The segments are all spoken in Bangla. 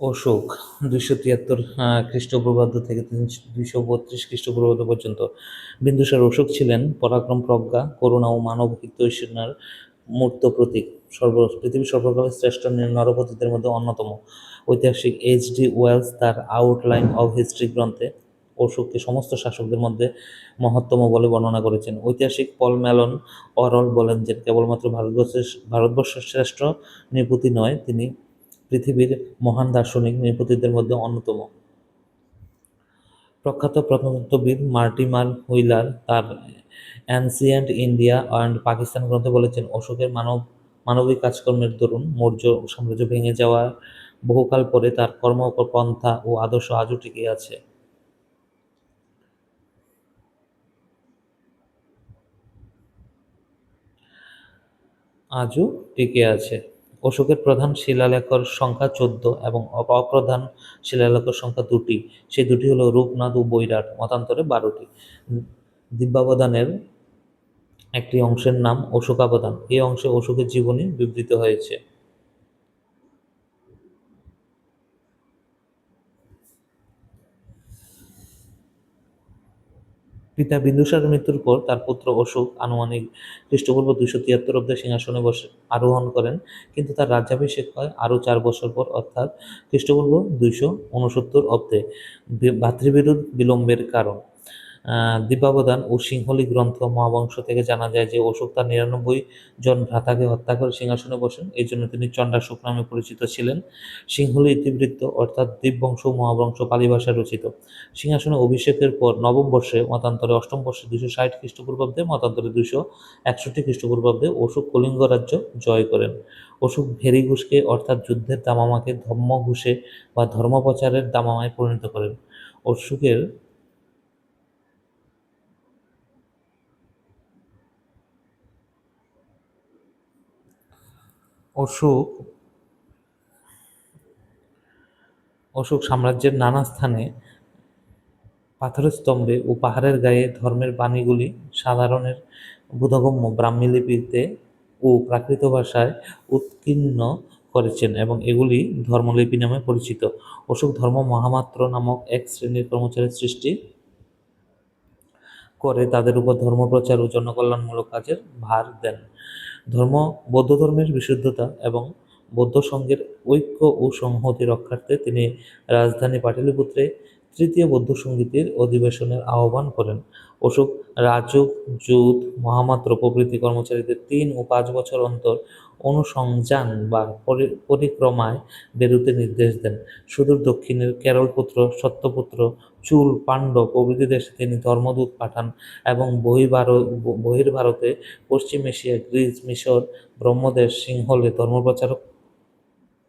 অশোক দুইশো তিয়াত্তর খ্রিস্টপূর্বাব্দ থেকে দুইশো বত্রিশ খ্রিস্টপূর্বাব্দ পর্যন্ত বিন্দুসার অশোক ছিলেন পরাক্রম প্রজ্ঞা, করুণা ও মানব হিতৈষণার মূর্ত প্রতীক। সর্ব পৃথিবীর সর্বকালের শ্রেষ্ঠ নরপতিদের মধ্যে অন্যতম। ঐতিহাসিক এইচ ডি ওয়েলস তার আউটলাইন অফ হিস্ট্রি গ্রন্থে অশোককে সমস্ত শাসকদের মধ্যে মহত্তম বলে বর্ণনা করেছেন। ঐতিহাসিক পল ম্যালন অরল বলেন যে, কেবলমাত্র ভারতবর্ষের ভারতবর্ষের শ্রেষ্ঠ নৃপতি নয়, তিনি পৃথিবীর মহান দার্শনিক নৃপতিদের মধ্যে অন্যতম। প্রখ্যাত প্রত্নতত্ত্ববিদ মার্টিমার হুইলার তার অ্যানসিয়েন্ট ইন্ডিয়া অ্যান্ড পাকিস্তান গ্রন্থে বলেছেন, অশোকের মানব, মানবিক কাজকর্মের দরুন মৌর্য সাম্রাজ্য ভেঙে যাওয়ার বহুকাল পরে তার কর্ম পন্থা ও আদর্শ আজও টিকে আছে। আজও টিকে আছে। অশোকের প্রধান শিলালেখর সংখ্যা চোদ্দ এবং অপ্রধান শিলালেখর সংখ্যা দুটি। সেই দুটি হলো রূপনাথ ও বৈরাট, মতান্তরে বারোটি। দিব্যাবদানের একটি অংশের নাম অশোকাবদান এই অংশে অশোকের জীবনী বিবৃত হয়েছে। পিতা বিন্দুসারের মৃত্যুর পর তার পুত্র অশোক আনুমানিক খ্রিস্টপূর্ব দুইশো তিয়াত্তর অব্দে সিংহাসনে বসে আরোহণ করেন। কিন্তু তার রাজ্যাভিষেক হয় আরও চার বছর পর, অর্থাৎ খ্রিস্টপূর্ব দুইশো উনসত্তর অব্দে ভাতৃবিরোধ বিলম্বের কারণ। দীপাবদান ও সিংহলি গ্রন্থ মহাবংশ থেকে জানা যায় যে অশোক তার নিরানব্বই জন ভ্রাতাকে হত্যা করে সিংহাসনে বসেন। এই জন্য তিনি চণ্ডাশোক নামে পরিচিত ছিলেন। সিংহলি ইতিবৃত্ত অর্থাৎ দ্বীপবংশ মহাবংশ পালি ভাষায় রচিত। সিংহাসনে অভিষেকের পর নবম বর্ষে মতান্তরে অষ্টম বর্ষে দুশো ষাট খ্রিস্টপূর্বাব্দে মতান্তরে দুশো একষট্টি খ্রিস্টপূর্বাব্দে অশোক কলিঙ্গ রাজ্য জয় করেন। অশোক ভেরি ঘুষকে অর্থাৎ যুদ্ধের দামামাকে ধর্ম ঘুষে বা ধর্মপ্রচারের দামামায় পরিণত করেন। অশোকের অশোক অশোক সাম্রাজ্যের নানা স্থানে পাথরের স্তম্ভে ও পাহাড়ের গায়ে ধর্মের বাণীগুলি সাধারণের বোধগম্য ব্রাহ্মী লিপিতে ও প্রাকৃত ভাষায় উৎকীর্ণ করেছেন এবং এগুলি ধর্মলিপি নামে পরিচিত। অশোক ধর্ম মহামাত্র নামক এক শ্রেণির কর্মচারীর সৃষ্টি করে তাদের উপর ধর্মপ্রচার ও জনকল্যাণমূলক কাজের ভার দেন। ধর্ম বৌদ্ধ ধর্মের বিশুদ্ধতা এবং বৌদ্ধ সঙ্ঘের ঐক্য ও সংহতি রক্ষার্থে তিনি রাজধানী পাটলিপুত্রে তৃতীয় বৌদ্ধ সঙ্গীতের অধিবেশনের আহ্বান করেন। অশোক রাজক জুত মহামাত্র প্রভৃতি কর্মচারীদের তিন ও পাঁচ বছর অন্তর অনুসংযান বা পরিক্রমায় বেরুতে নির্দেশ দেন। সুদূর দক্ষিণের কেরলপুত্র সত্যপুত্র, চুল, পাণ্ডব প্রভৃতি দেশে তিনি ধর্মদূত পাঠান এবং বহির্ভারতে পশ্চিম এশিয়া গ্রিস মিশর ব্রহ্মদেশ সিংহলে ধর্মপ্রচারক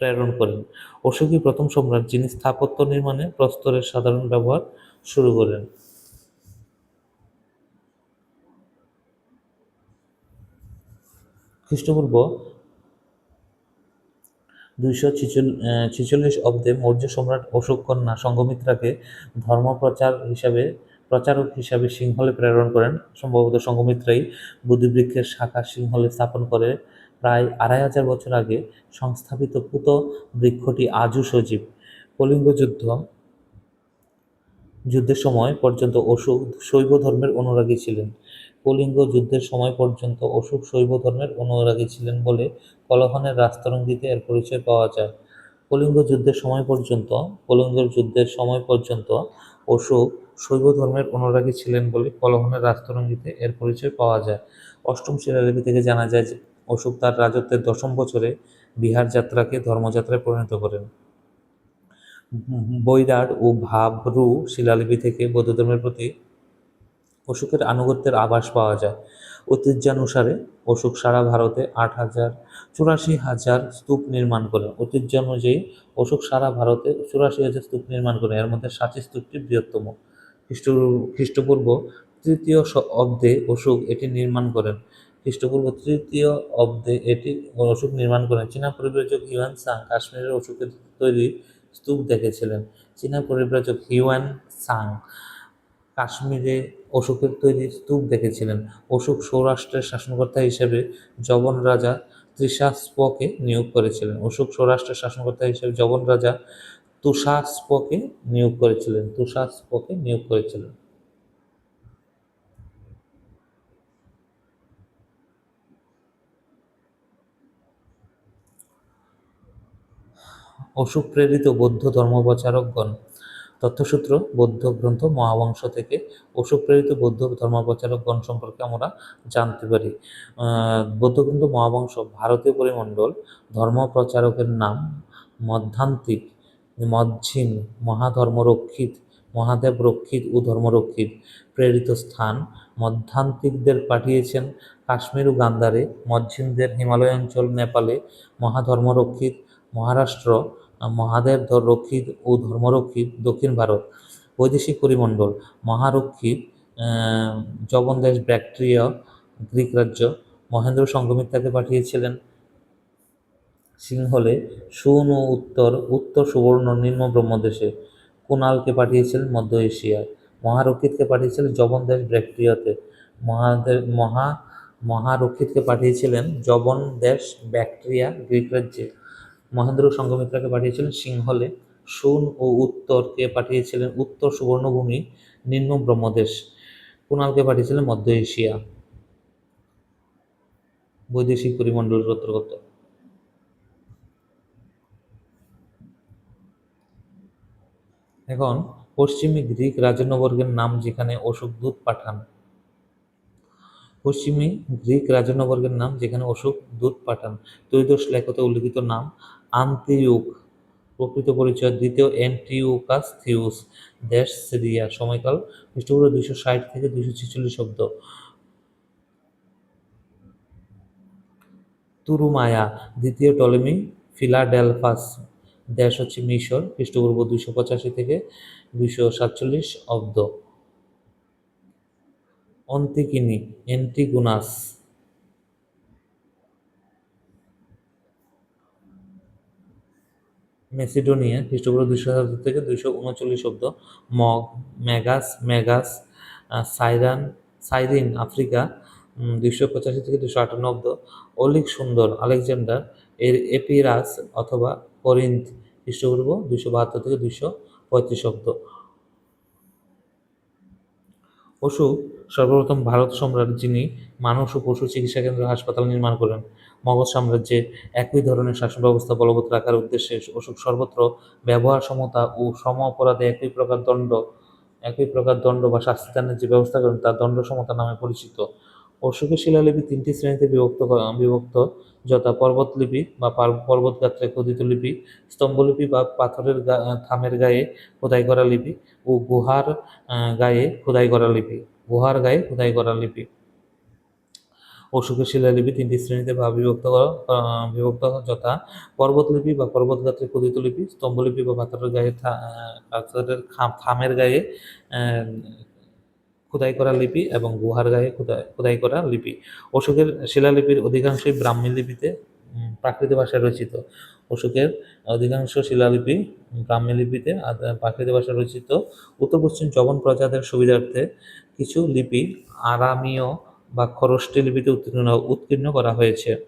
প্রেরণ করেন। অশোকই প্রথম সম্রাট, যিনি স্থাপত্য নির্মাণে প্রস্তরের সাধারণ ব্যবহার শুরু করেন। খ্রিস্টপূর্ব দুইশো ছিচল্লিশ অব্দে মৌর্য সম্রাট অশোক কন্যা সঙ্গমিত্রাকে ধর্মপ্রচার হিসাবে, প্রচারক হিসাবে সিংহলে প্রেরণ করেন। সম্ভবত সঙ্গমিত্রাই বুদ্ধিবৃক্ষের শাখা সিংহলে স্থাপন করে প্রায় আড়াই হাজার বছর আগে সংস্থাপিত পুত বৃক্ষটি আজও সজীব। কলিঙ্গ যুদ্ধ, যুদ্ধের সময় পর্যন্ত অশোক শৈব ধর্মের অনুরাগী ছিলেন। কলিঙ্গ যুদ্ধের সময় পর্যন্ত অশোক শৈব ধর্মের অনুরাগী ছিলেন বলে কলহনের রাস্তরঙ্গিতে এর পরিচয় পাওয়া যায়। কলিঙ্গ যুদ্ধের সময় পর্যন্ত কলিঙ্গর যুদ্ধের সময় পর্যন্ত অশোক শৈব ধর্মের অনুরাগী ছিলেন বলে কলহনের রাস্তরঙ্গিতে এর পরিচয় পাওয়া যায়। অষ্টম শিলালিপি থেকে জানা যায় যে অশোক তার রাজত্বের দশম বছরে বিহার যাত্রাকে ধর্মযাত্রায় পরিণত করেন। বৈরাট ও ভাবরু শিলালিপি থেকে বৌদ্ধ ধর্মের প্রতি অশোকের আনুগত্যের আভাস পাওয়া যায়। ঐতিহ্যানুসারে অশোক সারা ভারতে আট হাজার চুরাশি হাজার স্তূপ নির্মাণ করেন। ঐতিহ্য অনুযায়ী অশোক সারা ভারতে চুরাশি হাজার স্তূপ নির্মাণ করেন। এর মধ্যে সাঁচি স্তূপটি বৃহত্তম। খ্রিস্ট খ্রিস্টপূর্ব তৃতীয় অব্দে অশোক এটি নির্মাণ করেন। খ্রিস্টপূর্ব তৃতীয় অব্দে এটি অশোক নির্মাণ করেন। চীনা পরিব্রাজক হিউয়ান সাং কাশ্মীরের অশোকের তৈরি স্তূপ দেখেছিলেন। চীনা পরিব্রাজক হিউয়ান সাং কাশ্মীরে অশোকের তৈরি স্তূপ দেখেছিলেন। অশোক সৌরাষ্ট্রের শাসনকর্তা হিসেবে জবন রাজা ত্রিশাস্পকে নিয়োগ করেছিলেন। অশোক স্বরাষ্ট্র শাসনকর্তা হিসেবে যবন রাজা তুষাস্পকে নিয়োগ করেছিলেন। তুষাস্পকে নিয়োগ করেছিলেন। অশোক প্রেরিত বৌদ্ধ ধর্মপ্রচারকগণ তথ্যসূত্র বৌদ্ধ গ্রন্থ মহাবংশ থেকে অশোক প্রেরিত বৌদ্ধ ধর্মপ্রচারকগণ সম্পর্কে আমরা জানতে পারি। আহ, বৌদ্ধ গ্রন্থ মহাবংশ ভারতীয় পরিমণ্ডল ধর্মপ্রচারকের নাম মধ্যান্তিক মধ্যিম মহাধর্মরক্ষিত মহাদেব রক্ষিত ও ধর্মরক্ষিত প্রেরিত স্থান মধ্যান্তিকদের পাঠিয়েছেন কাশ্মীর ও গান্ধারে মধ্যিমদের হিমালয় অঞ্চল নেপালে মহাধর্মরক্ষিত মহারাষ্ট্র মহাদেব ধর- রক্ষিত ও ধর্মরক্ষিত দক্ষিণ ভারত বৈদেশিক পরিমণ্ডল মহারক্ষিত আহ, জবন দেশ ব্যাকট্রিয় গ্রিক রাজ্য মহেন্দ্র সংঘমিত্রাকে পাঠিয়েছিলেন। সিংহলে সুন ও উত্তর উত্তর সুবর্ণ নিম্ন ব্রহ্মদেশে কুণালকে পাঠিয়েছিলেন মধ্য এশিয়ায় মহারক্ষিতকে পাঠিয়েছিলেন জবন দেশ ব্যাকট্রিয়াতে মহাদেব মহা মহারক্ষিতকে পাঠিয়েছিলেন জবন দেশ ব্যাকট্রিয়া গ্রিক রাজ্যে। মহেন্দ্র সংঘমিত্রাকে পাঠিয়েছিলেন সিংহলে। সুন ও উত্তরকে পাঠিয়েছিলেন উত্তর সুবর্ণভূমি, নিম্ন ব্রহ্মদেশ। কুণালকে পাঠিয়েছিলেন মধ্য এশিয়া। বৈদেশিক পরিমণ্ডলের অন্তর্গত এখন পশ্চিমী গ্রিক রাজন্যবর্গের নাম যেখানে অশোক দূত পাঠান। পশ্চিমী গ্রিক রাজন্যবর্গের নাম যেখানে অশোক দূত পাঠান। ত্রয়োদশ লেখতে উল্লিখিত নাম আন্তিউক প্রকৃত পরিচয়, দ্বিতীয় অ্যান্টিউকাস থিউস, দেশ সিরিয়া, সময়কাল খ্রিস্টপূর্ব দুইশো ষাট থেকে দুইশো ছেচল্লিশ শব্দ তুরুমায়া, দ্বিতীয় টলেমি, ফিলাডেলফাস, দেশ হচ্ছে মিশর খ্রিস্টপূর্ব দুইশো পঁচাশি থেকে দুইশো সাতচল্লিশ অব্দ। অন্তিকিনি, এন্টিগুনাস মেসিডোনিয়া খ্রিস্টপূর্ব দুইশো সাতাত্তর থেকে দুইশো উনচল্লিশ অব্দ mug Magas Magas Cyrene, Cyrene, Africa দুইশো পঁচাশি থেকে দুশো আটান্ন অব্দ অলিক সুন্দর, আলেকজান্ডার, এর এপিরাস অথবা করিন্থ, খ্রিস্টপূর্ব দুইশো বাহাত্তর থেকে দুইশো পঁয়ত্রিশ অব্দ অশোক সর্বপ্রথম ভারত সম্রাট যিনি মানুষ ও পশু চিকিৎসা কেন্দ্র হাসপাতাল নির্মাণ করেন। মগধ সাম্রাজ্যে একই ধরনের শাসন ব্যবস্থা বলবৎ রাখার উদ্দেশ্যে অশোক সর্বত্র ব্যবহার সমতা ও সম অপরাধে একই প্রকার দণ্ড, একই প্রকার দণ্ড বা শাস্তিদানের যে ব্যবস্থা করেন তা দণ্ড সমতা নামে পরিচিত। অশোকের শিলালিপি তিনটি শ্রেণীতে বিভক্ত বিভক্ত, যথা পর্বতলিপি বা পার- পর্বত গাত্রে খোদিত লিপি, স্তম্ভলিপি বা পাথরের থামের গায়ে খোদাই করা লিপি ও গুহার গায়ে খোদাই করা লিপি। গুহার গায়ে খোদাই করা লিপি। অশোকের শিলালিপি তিনটি শ্রেণীতে ভাগ বিভক্ত বিভক্ত যথা পর্বতলিপি বা পর্বতগাত্রে খোদিত লিপি, স্তম্ভলিপি বা পাথরের গায়ে পাথরের খাম- থামের গায়ে খোদাই করা লিপি এবং গুহার গায়ে খোদাই করা লিপি। অশোকের শিলালিপির অধিকাংশই ব্রাহ্মী লিপিতে প্রাকৃত ভাষায় রচিত। অশোকের অধিকাংশ শিলালিপি ব্রাহ্মী লিপিতে প্রাকৃত ভাষায় রচিত। উত্তর পশ্চিম জবন প্রজাদের সুবিধার্থে কিছু লিপি আরামীয় বা খরষ্টি লিপিতে উত্তীর্ণ উৎকীর্ণ করা হয়েছে।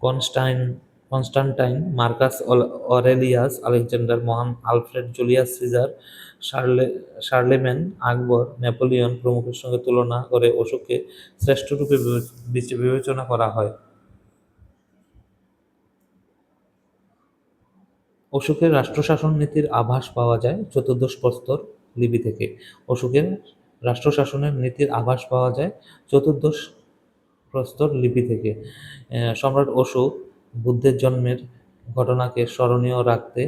Constantine Constantine Marcus Aurelius Alexander মহান আলফ্রেড জুলিয়াস সিজার শার্লে শার্লেমেন আকবর নেপোলিয়ন প্রমুখের সঙ্গে তুলনা করে অশোককে শ্রেষ্ঠরূপে বিবে- বিবেচনা করা হয়। অশোকের রাষ্ট্রশাসন নীতির আভাস পাওয়া যায় চতুর্দশ প্রস্তর লিপি থেকে। অশোকের রাষ্ট্রশাসনের নীতির আভাস পাওয়া যায় চতুর্দশ প্রস্তর লিপি থেকে। সম্রাট অশোক বুদ্ধের জন্মের ঘটনাকে স্মরণীয় রাখতে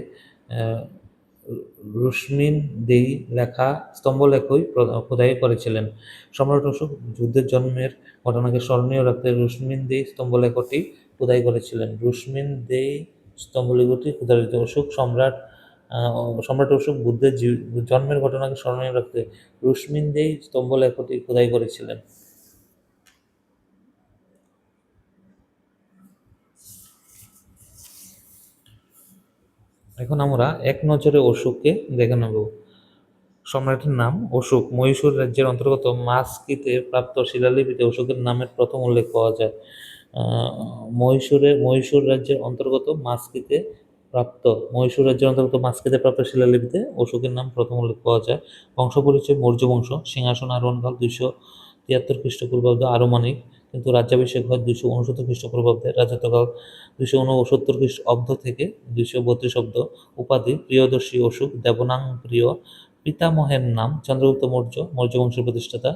রুশ্মিন দেই লেখা স্তম্ভলেখই খোদাই করেছিলেন। সম্রাট অশোক যুদ্ধের জন্মের ঘটনাকে স্মরণীয় রাখতে রুশ্মিন দেই স্তম্ভলেখটি খোদাই করেছিলেন। রুশ্মিন দেই স্তম্ভলেখটি খোদাই অশোক সম্রাট সম্রাট অশোক বুদ্ধের জন্মের ঘটনাকে স্মরণীয় রাখতে রুশ্মিন দেই স্তম্ভলেখটি খোদাই করেছিলেন। এখন আমরা এক নজরে অশোককে দেখে নেব। সম্রাটের নাম অশোক। মহীশূর রাজ্যের অন্তর্গত মাস্কিতে প্রাপ্ত শিলালিপিতে অশোকের নামের প্রথম উল্লেখ পাওয়া যায়। আহ, মহীশূরের মহীশূর রাজ্যের অন্তর্গত মাস্কিতে প্রাপ্ত মহীশূর রাজ্যের অন্তর্গত মাস্কিতে প্রাপ্ত শিলালিপিতে অশোকের নাম প্রথম উল্লেখ পাওয়া যায়। বংশ পরিচয় মৌর্য বংশ, সিংহাসন আরোহণকাল দুইশো তিয়াত্তর খ্রিস্টপূর্বাব্দ আরমানিক কিন্তু রাজ্যাভিষেক হয় দুইশো উনসত্তর খ্রিস্টপূর্বাব্দে। রাজত্বকাল দুইশো উনসত্তর খ্রিস্টাব্দ থেকে দুইশো বত্রিশ অব্দ। উপাধি প্রিয়দর্শী অশোক দেবনাং প্রিয় পিতামহের নাম চন্দ্রগুপ্ত মৌর্য মৌর্য বংশের প্রতিষ্ঠাতা।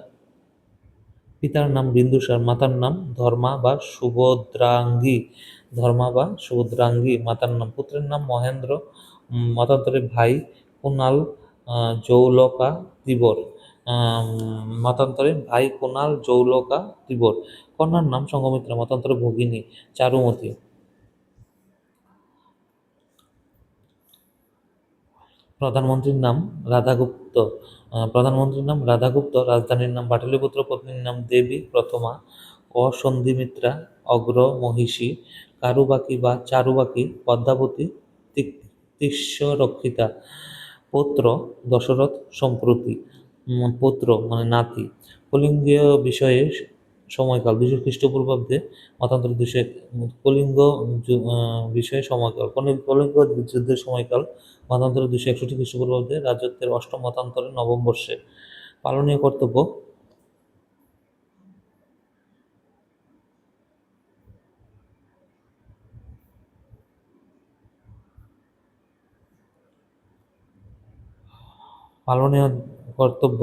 পিতার নাম বিন্দুসার, মাতার নাম ধর্মা বা সুভদ্রাঙ্গী। ধর্মা বা সুভদ্রাঙ্গী মাতার নাম পুত্রের নাম মহেন্দ্র মতান্তরে ভাই কুণাল জৌলকা আম, মতান্তরে ভাই কুণাল জৌলকা তিবর। কন্যার নাম সঙ্গমিত্রা মতান্তরে ভগিনী চারুমতি। প্রধানমন্ত্রীর নাম রাধাগুপ্ত। প্রধানমন্ত্রীর নাম রাধাগুপ্ত রাজধানীর নাম পাটলিপুত্র পত্নীর নাম দেবী প্রথমা অসন্ধিমিত্রা অগ্র মহিষী কারুবাকি বা চারুবাকি, পদ্মাবতী তিস্যরক্ষিতা পুত্র, দশরথ সম্প্রতি পুত্র মানে নাতি। কলিঙ্গীয় বিষয়ে সময়কাল দুশো খ্রিস্টপূর্বাব্দে মতান্তর দুশো কলিঙ্গ বিষয়ে সময়কাল। কলি- কলিঙ্গ যুদ্ধের সময়কাল, মতান্তর দুশো একষট্টি খ্রিস্টপূর্বাব্দে রাজত্বের অষ্টম মতান্তরে নবম বর্ষে। পালনীয় কর্তব্য পালনীয় কর্তব্য,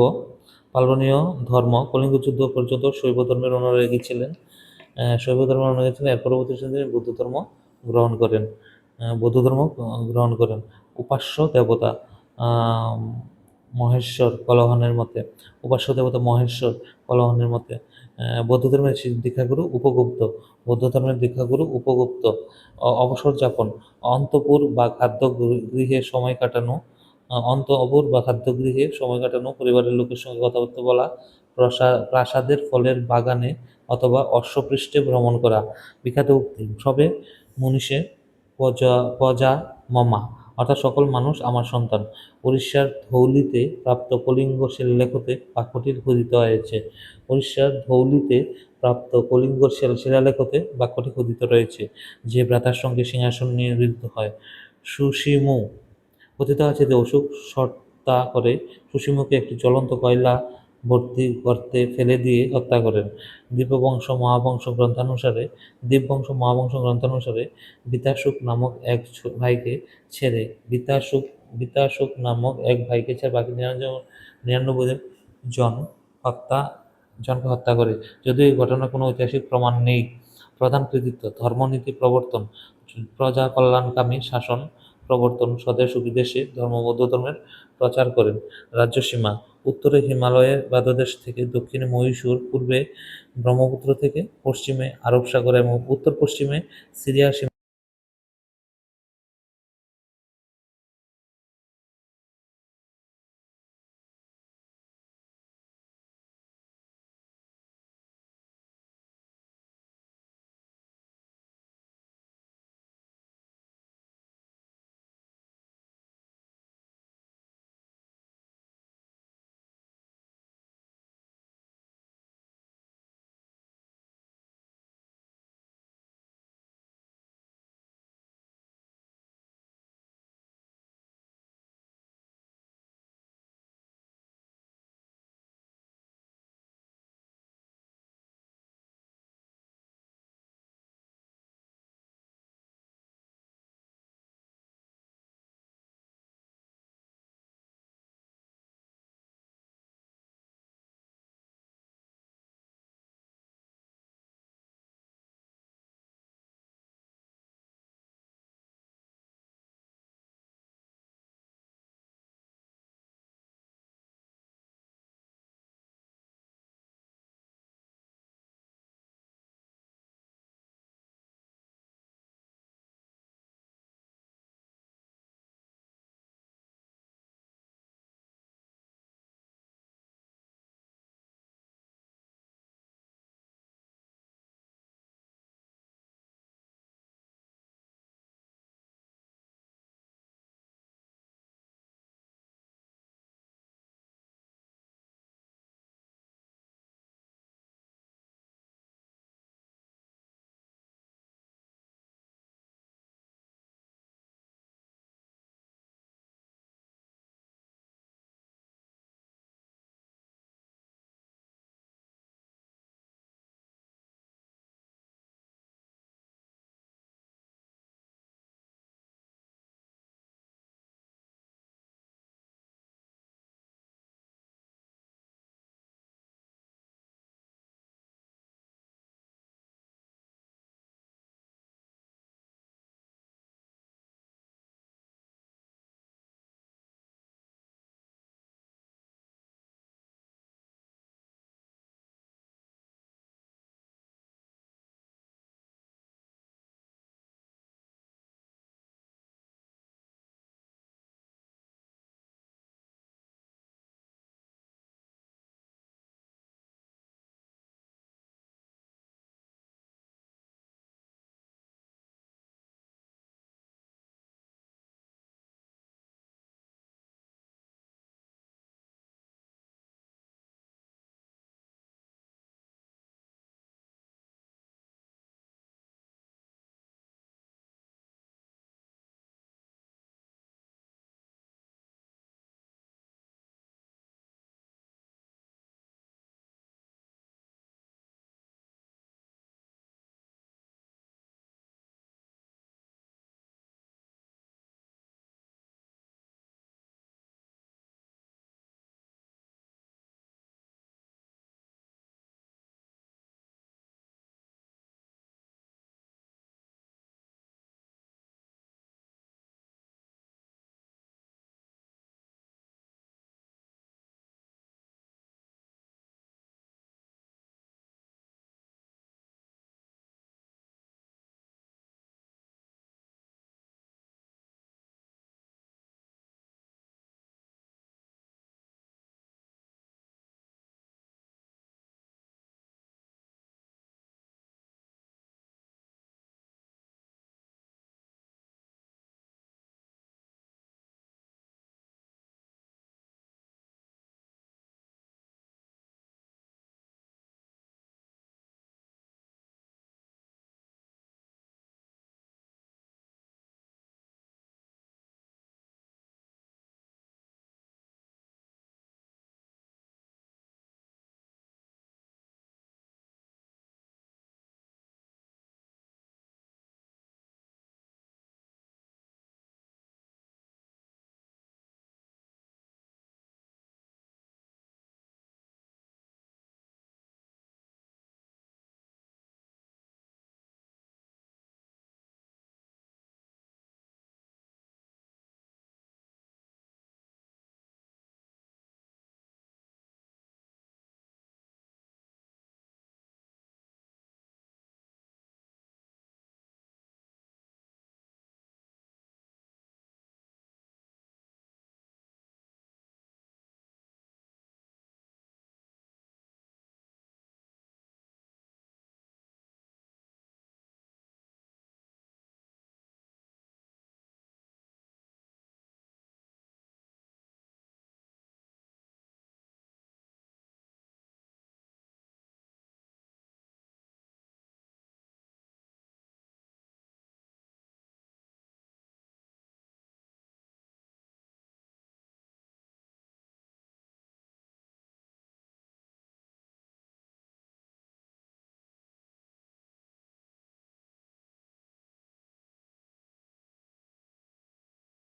পালনীয় ধর্ম। কলিঙ্গ যুদ্ধ পর্যন্ত শৈব ধর্মের অনুরাগী ছিলেন। শৈব ধর্মের অনুরাগী ছিলেন। এর পরবর্তী সময়ে বৌদ্ধ ধর্ম গ্রহণ করেন। বৌদ্ধ ধর্ম গ্রহণ করেন। উপাস্য দেবতা মহেশ্বর কলহনের মতে। উপাস্য দেবতা, মহেশ্বর কলহনের মতে। বৌদ্ধ ধর্মের দীক্ষাগুরু উপগুপ্ত। বৌদ্ধ ধর্মের দীক্ষাগুরু উপগুপ্ত। অবসর যাপন। অন্তপুর বা খাদ্য গৃহে সময় কাটানো। অন্ত অবর বা খাদ্যগৃহে সময় কাটানো, পরিবারের লোকের সঙ্গে কথাবার্তা বলা, প্রসা- প্রাসাদের ফলের বাগানে অথবা অশ্বপৃষ্ঠে ভ্রমণ করা, বিখ্যাত উক্তি। সবে মনীষে পজা পজা মমা, অর্থাৎ সকল মানুষ আমার সন্তান। উড়িষ্যার ধৌলিতে প্রাপ্ত কলিঙ্গ শিলালেখতে বাক্যটি খোদিত হয়েছে। উড়িষ্যার ধৌলিতে প্রাপ্ত কলিঙ্গ শিল- শিলালেখতে বাক্যটি খোদিত রয়েছে। যে ভ্রাতার সঙ্গে সিংহাসন নির্মিত হয়। সুশিমু কথিত আছে যে অশোক সর্তা করে সুসীমকে একটি জ্বলন্ত কয়লা ভর্তি গর্তে ফেলে দিয়ে হত্যা করেন। দীপবংশ মহাবংশ গ্রন্থানুসারে দীপবংশ মহাবংশ গ্রন্থানুসারে বিতাশুক নামক এক ভাইকে ছেড়ে বিতাশুক বিতাশুক নামক এক ভাইকে ছেড়ে বাকি নিরানব্বই জন হত্যা জনকে হত্যা করে। যদিও এই ঘটনার কোনো ঐতিহাসিক প্রমাণ নেই। প্রধান কৃতিত্ব, ধর্মনীতি প্রবর্তন প্রজা কল্যাণকামী শাসন প্রবর্তন স্বদেশ ও বিদেশে ধর্ম বৌদ্ধ ধর্মের প্রচার করেন। রাজ্যসীমা উত্তরে হিমালয়ের বাদদেশ থেকে দক্ষিণে মহীশূর, পূর্বে ব্রহ্মপুত্র থেকে পশ্চিমে আরব সাগর এবং উত্তর পশ্চিমে সিরিয়ার সীমা